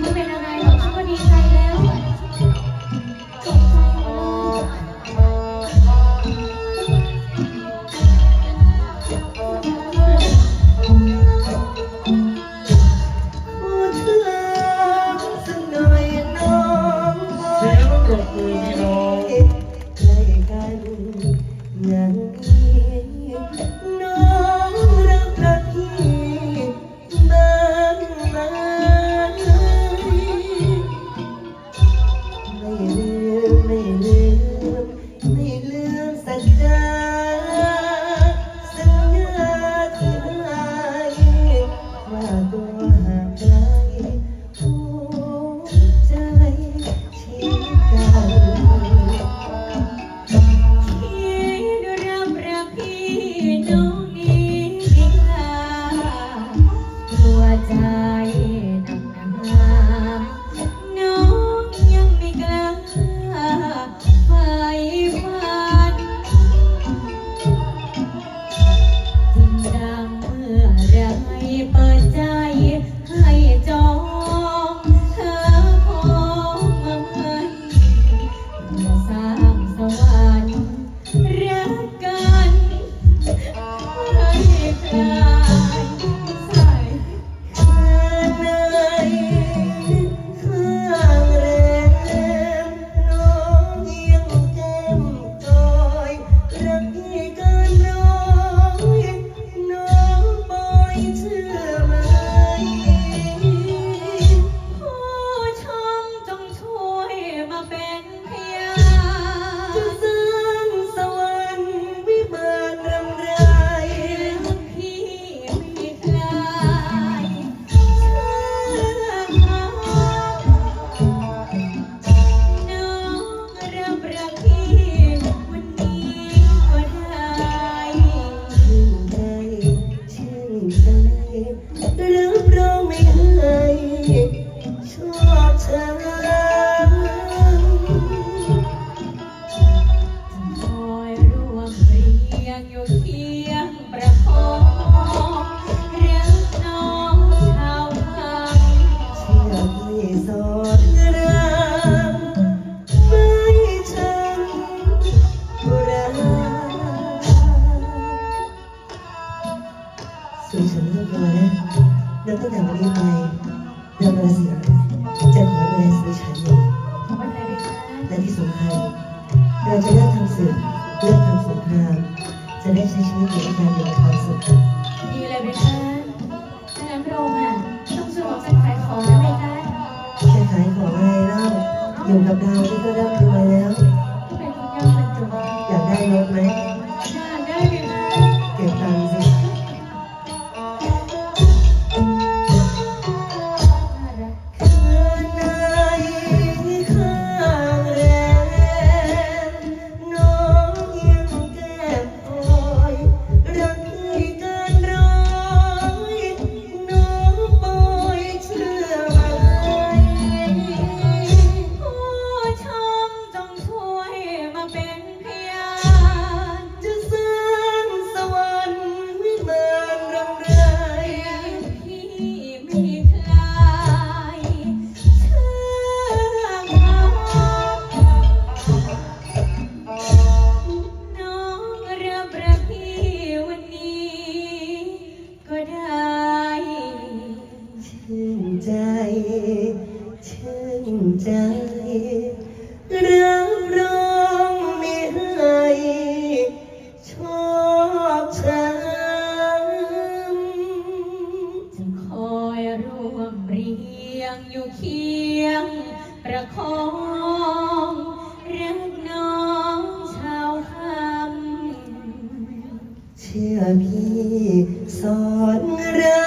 ไม่เป็นอะไรหอกฉันก็ดีใจแล้วตกใจกันเสีย ถึงฉันไม่พอนะแล้วตั้งแต่วันนี้ไปเรื่องราศีจะขอดูแลสวยฉันเองและที่สำคัญเราจะเลิกทำสื่อเลิกทำสงครามจะได้ใช้ชีวิตอยู่ด้วยกันอย่างคสุดดีเลยไหมคะถ้างั้นโรงอะต้องช่วยบอกฉันขายของนะไหมคะจะขายของอะไรเล่าอยู่กับเราที่ก็เริ่มรู้ ใจชื่นใจ รับร้องไม่ให้ชอบช้ำจะคอยร่วมเรียงอยู่เคียง ประคองรักน้องชาวคำเชื่อพี่สอนรัก